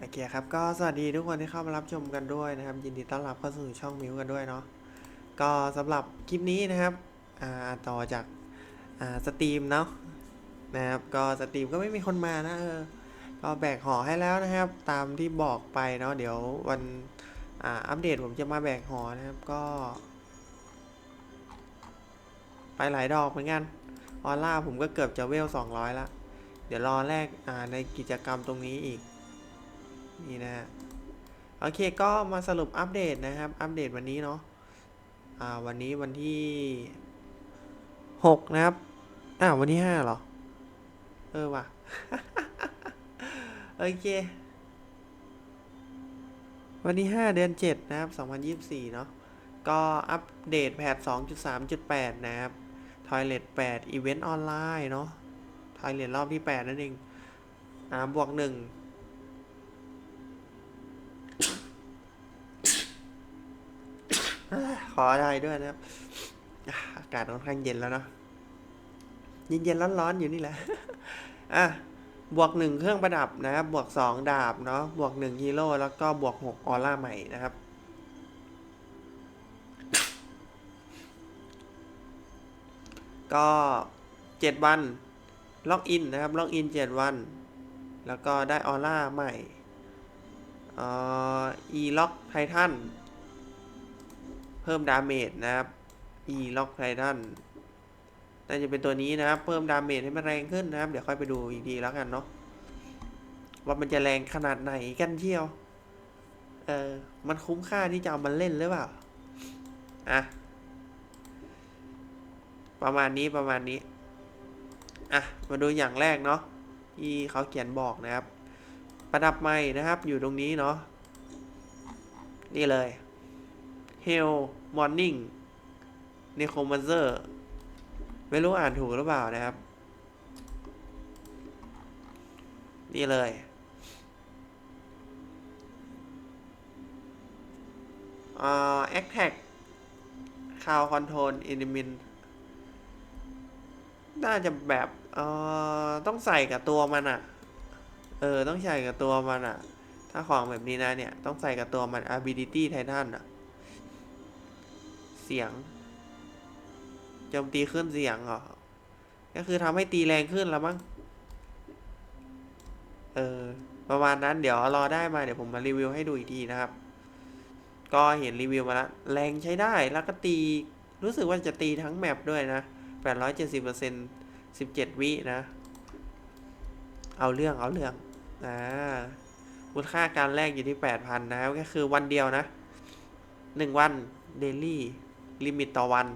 โอเคครับก็สวัสดีทุกคนที่เข้ามารับชมกันด้วยนะครับ ยินดีต้อนรับเข้าสู่ช่องมิวกันด้วยเนาะก็สำหรับคลิปนี้นะครับอ่าต่อจากอ่าสตรีมเนาะนะครับก็สตรีมก็ไม่มีคนมานะเออก็แบกห่อให้แล้วนะครับ ตามที่บอกไปเนาะเดี๋ยววันอ่าอัปเดตผมจะมาแบกห่อนะครับก็ ไปหลายดอกเหมือนกันออร่าผมก็เกือบจะเวล200ละเดี๋ยวรอแรกอ่าในกิจกรรมตรงนี้อีก นี่นะฮะโอเคก็มาสรุปอัปเดตนะครับ อัปเดตวันนี้เนาะอ่าวันนี้วันที่หกนะครับอ้าววันที่ห้าเหรอ เออว่ะ โอเค วันที่ห้าเดือนเจ็ดนะครับสองพันยี่สิบสี่เนาะก็อัปเดตแพทสองจุดสามจุดแปดนะครับทอยเลตแปดอีเวนต์ออนไลน์เนาะทอยเลตรอบที่แปดนั่นเองอ่าบวกหนึ่ง ข ออะไรด้วยนะครับอากาศค่อนข้างเย็นแล้วเนาะเย็นๆร้อนๆอยู่นี่แหละอะบวกหนึ่งเครื่องประดับนะครับ บวกสองดาบเนาะบวกหนึ่งฮีโร่แล้วก็บวกหกออร่าใหม่นะครับก็เจ็ดวันล็อกอินนะครับล็อกอินเจ็ดวัน แล้วก็ได้ออร่าใหม่อ่ออีล็อกไททัน พิ่มดาเมจนะครับ E ล็อกไททันน่าจะเป็นตัวนี้นะครับ เพิ่มดาเมจให้มันแรงขึ้นนะครับ เดี๋ยวค่อยไปดูอีกทีแล้วกันเนาะว่ามันจะแรงขนาดไหนกันเชียว เออ มันคุ้มค่าที่จะเอามันเล่นหรือเปล่า อะ ประมาณนี้ประมาณนี้ อะ มาดูอย่างแรกเนาะที่เขาเขียนบอกนะครับ ประดับใหม่นะครับ อยู่ตรงนี้เนาะ นี่เลย Hell Morning n e c r o m a n c e r ไม่รู้อ่านถูกหรือเปล่านะครับ นี่เลย อ่า Attack Cloud Control Enemy น่าจะแบบเอ่อต้องใส่กับตัวมันอะเออ ต้องใส่กับตัวมันอะถ้าของแบบนี้นะเนี่ย ต้องใส่กับตัวมัน ability titan อะ เสียงโจมตีขึ้นเสียงเหรอ ก็คือทำให้ตีแรงขึ้นแล้วมั้ง เออ ประมาณนั้นเดี๋ยวรอได้มาเดี๋ยวผมมารีวิวให้ดูอีกทีนะครับ ก็เห็นรีวิวมาแล้วแรงใช้ได้แล้วก็ตี รู้สึกว่าจะตีทั้งแมปด้วยนะ870% 17 วินะ เอาเรื่องเอาเรื่องอ่ามูลค่าการแลกอยู่ที่ 8,000 นะ ก็คือวันเดียวนะ 1 วันเดลี่ ลิมิตต่อวัน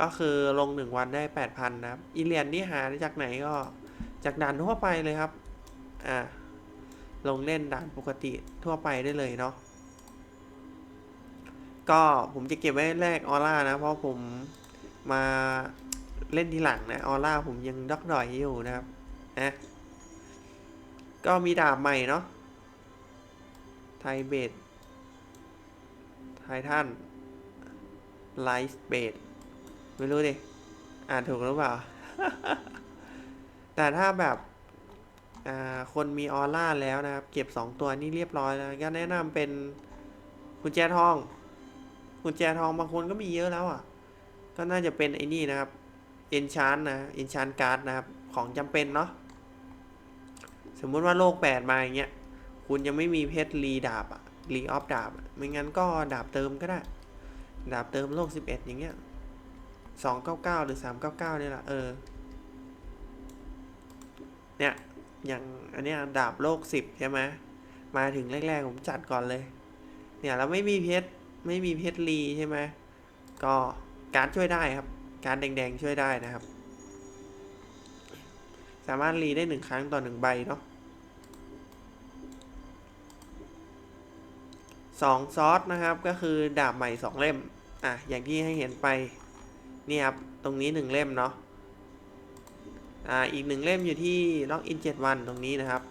ก็คือลง 1 วันได้ 8,000 นะครับ อีเหรียญนี่หาจากไหนก็จากด่านทั่วไปเลยครับ อ่า ลงเล่นด่านปกติทั่วไปได้เลยเนาะ ก็ผมจะเก็บไว้แลกออร่านะ เพราะผมมาเล่นทีหลังนะออร่าผมยังดอกดอยอยู่นะครับนะก็มีดาบใหม่เนาะไทเบดไททัน ไลฟ์เบดไม่รู้ดิ อ่านถูกหรือเปล่า แต่ถ้าแบบคนมีออร่าแล้วนะครับ เก็บ 2 ตัวนี้เรียบร้อยแล้วก็แนะนำเป็นกุญแจทองกุญแจทองบางคนก็มีเยอะแล้วอะ ก็น่าจะเป็นไอ้นี่นะครับ e n c h a n t นะ e n c h a n t card นะครับ ของจำเป็นเนาะสมมุติว่าโลก 8 มาอย่างเงี้ย คุณยังไม่มีเพชรรีดาบอะรีออฟดาบ ไม่งั้นก็ดาบเติมก็ได้ ดาบเติมโลก11อย่างเงี้ย299หรือ399เนี่ยแหละเออ เนี่ย อย่างอันเนี้ยดาบโลก10ใช่ไหมมาถึงแรกๆผมจัดก่อนเลย เนี่ยแล้วไม่มีเพชรไม่มีเพชรรีใช่ไหมก็การ์ดช่วยได้ครับ การ์ดแดงๆช่วยได้นะครับ สามารถรีได้หนึ่งครั้งต่อหนึ่งใบเนาะ สองซอสนะครับก็คือดาบใหม่สองเล่ม อะ อย่างที่ให้เห็นไป นี่ครับ ตรงนี้หนึ่งเล่มเนาะอ่าอีกหนึ่งเล่มอยู่ที่ล็อกอินเจ็ดวันตรงนี้นะครับ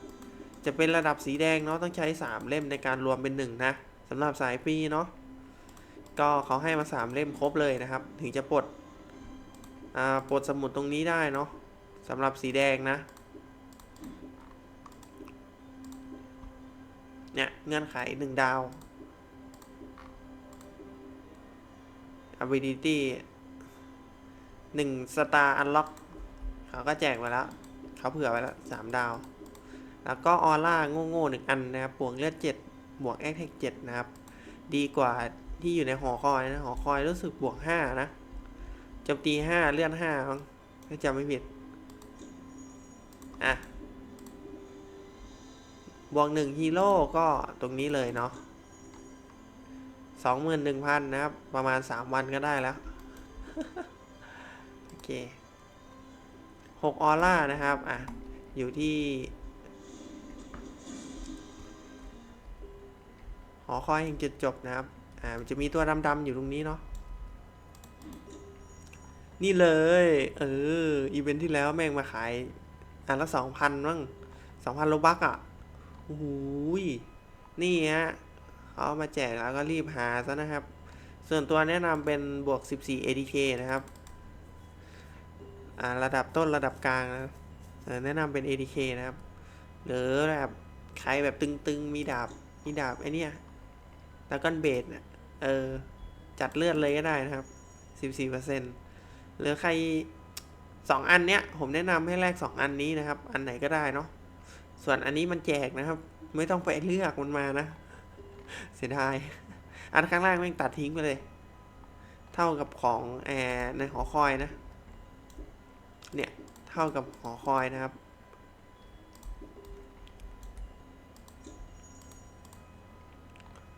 จะเป็นระดับสีแดงเนาะต้องใช้สามเล่มในการรวมเป็นหนึ่งนะสำหรับสายฟรีเนาะก็เขาให้มาสามเล่มครบเลยนะครับ ถึงจะปลดอ่าปลดสมุดตรงนี้ได้เนาะสำหรับสีแดงนะเนี่ยเงื่อนไขหนึ่งดาว ability หนึ่งสตาร์อันล็อกเขาก็แจกไปแล้ว เขาเผื่อไว้แล้วสามดาว แล้วก็ออร่าโง่ๆหนึ่งอันนะครับ บวกเลือดเจ็ดบวกแอคเทคเจ็ดนะครับ ดีกว่าที่อยู่ในหอคอยนะหอคอยรู้สึกบวกห้านะจมตีห้าเลื่อนห้าถ้าจำไม่ผิด อะ บวกหนึ่งฮีโร่ก็ตรงนี้เลยเนาะ สองหมื่นหนึ่งพันนะครับ ประมาณสามวันก็ได้แล้ว โอเคหกออร่านะครับ อะ อยู่ที่ หอคอยแห่งจุดจบนะครับ อ่ามันจะมีตัวดำๆอยู่ตรงนี้เนาะนี่เลย เออ อีเวนท์ที่แล้วแม่งมาขายอันละสองพันมั้งสองพันโลบักอะโอ้โหยนี่ฮะ เอามาแจกแล้วก็รีบหาซะนะครับ ส่วนตัวแนะนำเป็นบวก 14 ADK นะครับอ่าระดับต้นระดับกลางนะแนะนำเป็น ADK นะครับ หรือแบบใครแบบตึงๆ มีดาบ มีดาบไอเนี้ยแล้วก็เบสเนะเออ จัดเลือดเลยก็ได้นะครับ 14%หรือใครสองอันเนี้ย ผมแนะนำให้แลกสองอันนี้นะครับ อันไหนก็ได้เนาะ ส่วนอันนี้มันแจกนะครับ ไม่ต้องไปเลือกมันมานะ เสียดาย อันข้างล่างแม่งตัดทิ้งไปเลย เท่ากับของแอร์ในหอคอยนะ เนี่ย เท่ากับหอคอยนะครับ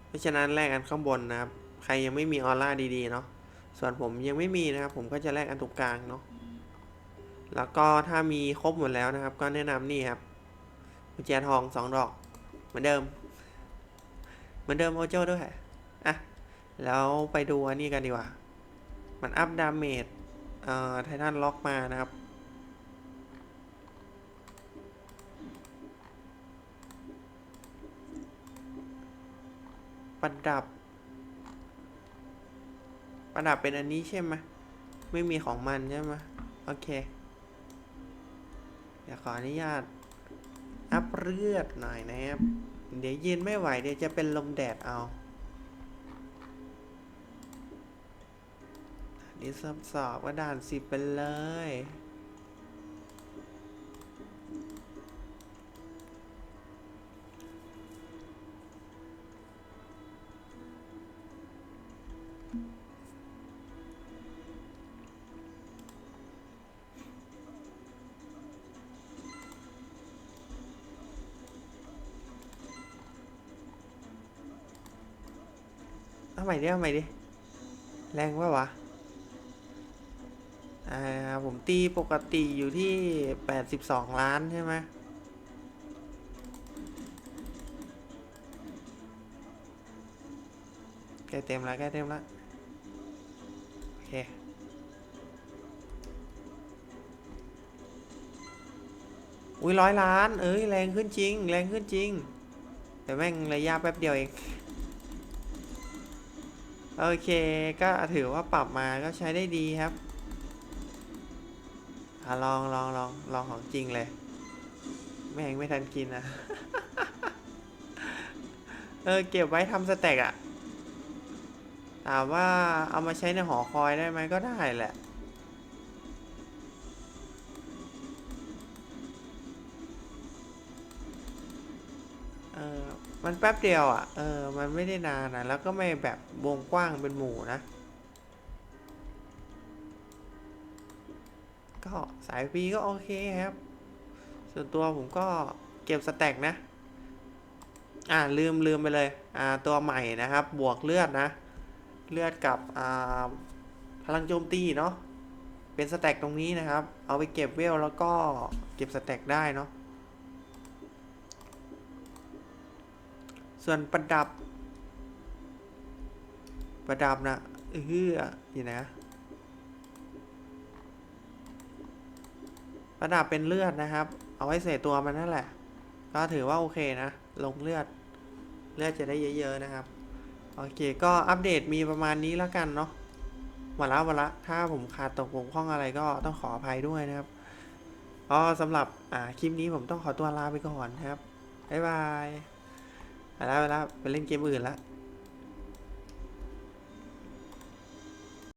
เพราะฉะนั้นแลกอันข้างบนนะครับ ใครยังไม่มีออร่าดีๆเนาะ ส่วนผมยังไม่มีนะครับ ผมก็จะแลกอันตรงกลางเนาะ แล้วก็ถ้ามีครบหมดแล้วนะครับ ก็แนะนำนี่ครับกุญแจทองสองดอก เหมือนเดิม มือนเดิมโอโจ้ด้วยอะแล้วไปดูอันนี้กันดีกว่า มันอัพดาเมจเอ่อไททันล็อกมานะครับ ประดับ ประดับเป็นอันนี้ใช่ไหมไม่มีของมันใช่ไหมโอเค เดี๋ยวขออนุญาต อัพเลือดหน่อยนะครับ เดี๋ยวยืนไม่ไหวเดี๋ยวจะเป็นลมแดดเอาอันนี้สอบสอบว่าด่านสิบไปเลย เอาใหม่ดิเอาใหม่ดิ แรงปะวะ อ่า ผมตีปกติอยู่ที่แปดสิบสองล้านใช่ไหมใกล้เต็มแล้วใกล้เต็มแล้วโอเคอุ้ยร้อยล้าน เอ้ยแรงขึ้นจริง แรงขึ้นจริง แต่แม่งระยะแป๊บเดียวเอง โอเคก็ถือว่าปรับมาก็ใช้ได้ดีครับอะลองลองลองลองของจริงเลย แม่งไม่ทันกินอะเออเก็บไว้ทำสเต็กอะถามว่าเอามาใช้ในหอคอยได้ไหมก็ได้แหละเออ มันแป๊บเดียวอะ เออ มันไม่ได้นานนะแล้วก็ไม่แบบวงกว้างเป็นหมู่นะ ก็สายฟีก็โอเคครับ ส่วนตัวผมก็เก็บสแต็กนะ อ่าลืมลืมไปเลย อ่า ตัวใหม่นะครับ บวกเลือดนะ เลือดกับอ่าพลังโจมตีเนาะ เป็นสแต็กตรงนี้นะครับ เอาไปเก็บเวลแล้วก็เก็บสแต็กได้เนาะ ส่วนประดับ ประดับนะเอออยู่นะ ประดับเป็นเลือดนะครับ เอาไว้ใส่ตัวมันนั่นแหละ ก็ถือว่าโอเคนะ ลงเลือด เลือดจะได้เยอะ ๆ นะครับ โอเค ก็อัปเดตมีประมาณนี้แล้วกันเนาะวันละวันละ ถ้าผมขาดตกบกพร่องอะไรก็ต้องขออภัยด้วยนะครับก็สำหรับอ่าคลิปนี้ผมต้องขอตัวลาไปก่อนครับ บ๊ายบาย ไปแล้วไปแล้วไปเล่นเกมอื่นละ